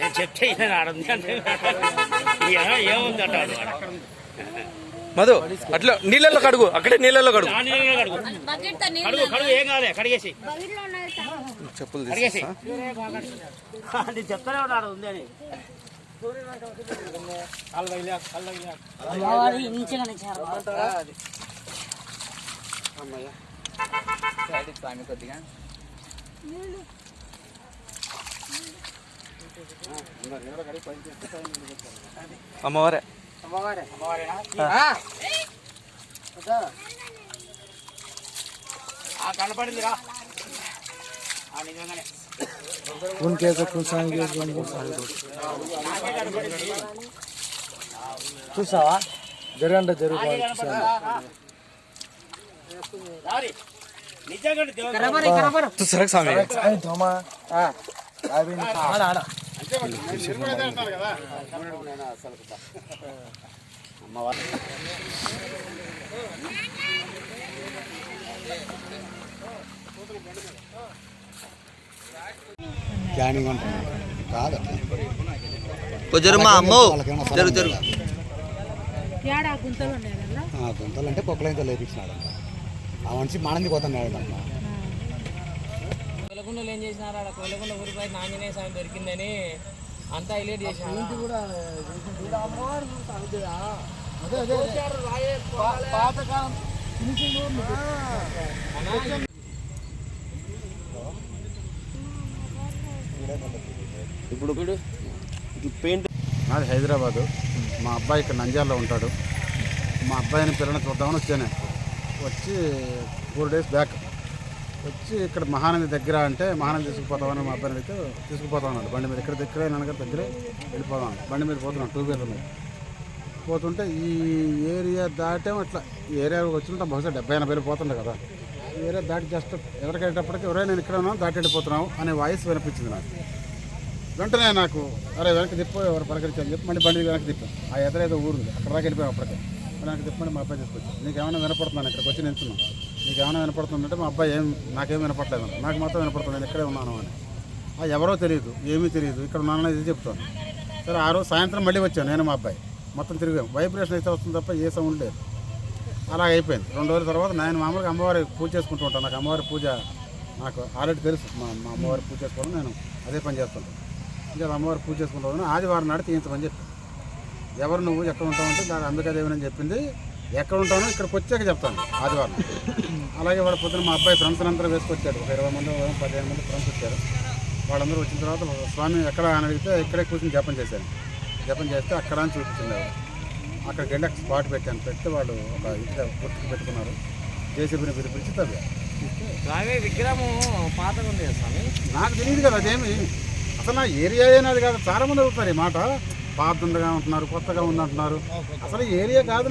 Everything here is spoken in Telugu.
నేను చెప్తే ఆడుంది అంటే. ఈయన ఏముంది అంటాడు వాడు. మధు అట్లా నీళ్ళల్లో కడుగు. అక్కడే నీళ్ళల్లో కడుగు. ఆ నీళ్ళలో కడుగు. బకెట్తో నీళ్ళు కడుగు కడుగు ఏం కాలే కడిగేసి. చెప్పులు కడిగేసి. తీసేస్తా. నేను చెప్తానే ఉన్నాడు ఉంది అని. బావాడి అమ్మవారే. ఆ. కనపడింది రా. ఆ నిజంగానే. చూసావా? జరగండి జరుగు కాదు. కొంచెం మా అమ్మ. జరుగు జరుగు. ఏడా గుంతలు అంటే పొక్కలైతే లేపించినాడు ఆ మనిషి మానంది పోతున్నాడు అమ్మ కొలగుండలు ఏం చేసినారు? ఆడ కొలగుండ ఊరిపై ఆంజనేయ స్వామి దొరికిందని అంతా హైలైట్ చేసినారు? ఇప్పుడు పెయింట్ నాది హైదరాబాదు. మా అబ్బాయి ఇక్కడ నంద్యాలలో ఉంటాడు. మా అబ్బాయిని పిల్లల్ని చూద్దామని వచ్చాను వచ్చి ఫోర్ డేస్ బ్యాక్. వచ్చి ఇక్కడ మహానంది దగ్గర అంటే మహానంది తీసుకుపోతామని మా అబ్బాయిని అయితే తీసుకుపోతామన్నాడు బండి మీద ఇక్కడ దగ్గర నాన్నగారి దగ్గరే వెళ్ళిపోదాం బండి మీద పోతున్నాం టూ వీలర్ మీద. పోతుంటే ఈ ఏరియా దాటేమో అట్లా. ఈ ఏరియాకి వచ్చినట్టు బహుశా డెబ్బై ఎనభై పోతుండే కదా. ఈ ఏరియా దాటి జస్ట్ ఎవరికెళ్ళేటప్పటికి ఎవరైనా నేను ఇక్కడ ఉన్నాను దాటి వెళ్ళిపోతున్నావు అనే వాయిస్ వినిపించింది నాకు. వెంటనే నాకు అరే వెనక్కి తిప్పు ఎవరు పలకరించాలని చెప్పి మళ్ళీ బండి వెనక్కి తిప్పాను. ఆ ఎదరేదో ఏదో ఊరుంది అక్కడ దాకా వెళ్ళిపోయాం అప్పటికే. వెనక్కి తిప్పమని మా అబ్బాయి తీసుకొచ్చాను నీకు ఏమైనా వినపడుతున్నాను ఇక్కడికి వచ్చి నిల్చున్నాను నీకు ఏమైనా వినపడుతుందంటే మా అబ్బాయి ఏం నాకేం వినపడలేదు. నాకు మాత్రం వినపడుతుంది. నేను ఇక్కడే ఉన్నాను అని. ఆ ఎవరో తెలియదు. ఏమీ తెలియదు. ఇక్కడ ఉన్నానని ఇది చెప్తాను. సరే ఆ రోజు సాయంత్రం మళ్ళీ వచ్చాను నేను మా అబ్బాయి. మొత్తం తిరిగాం. వైబ్రేషన్ అయితే వస్తుంది తప్ప ఏ సౌండ్ లేదు. అలా అయిపోయింది. రెండు రోజుల తర్వాత నేను మామూలుగా అమ్మవారి పూజ చేసుకుంటూ ఉంటాను. నాకు అమ్మవారి పూజ నాకు ఆల్రెడీ తెలుసు. మా మా అమ్మవారి పూజ చేసుకోవడం నేను అదే పని చేస్తుంటాను. ఇంకా అమ్మవారి పూజ చేసుకుంటాను ఆదివారం నాడు తీయించమని చెప్పి ఎవరు నువ్వు ఎక్కడ ఉంటావు అంటే దాని అంబికాదేవి అని చెప్పింది. ఎక్కడ ఉంటానో ఇక్కడికి వచ్చాక చెప్తాను ఆదివారం. అలాగే వాళ్ళ పొద్దున మా అబ్బాయి ఫ్రెండ్స్ అందరూ వేసుకొచ్చాడు ఒక ఇరవై మంది పదిహేను మంది ఫ్రెండ్స్ వచ్చారు. వాళ్ళందరూ వచ్చిన తర్వాత స్వామి ఎక్కడ అని అడిగితే ఇక్కడే కూర్చొని జపం చేశాను జపం చేస్తే అక్కడ అని చూపించింది ఆవిడ. అక్కడికి వెళ్ళి అక్కడ స్పాట్ పెట్టాను. పెడితే వాళ్ళు ఒక ఇంట్లో గుర్తుకు పెట్టుకున్నారు. జేసీబీని పిలిపించి స్వామి విగ్రహం పాతగా ఉంది కదా స్వామి? నాకు తెలియదు కదా అదేమి. అసలు నా ఏరియా అనేది కాదు. చాలా మంది అడుగుతారు ఈ మాట. పాతగా ఉంటున్నారు కొత్తగా ఉంది అంటున్నారు అసలు ఈ ఏరియా కాదు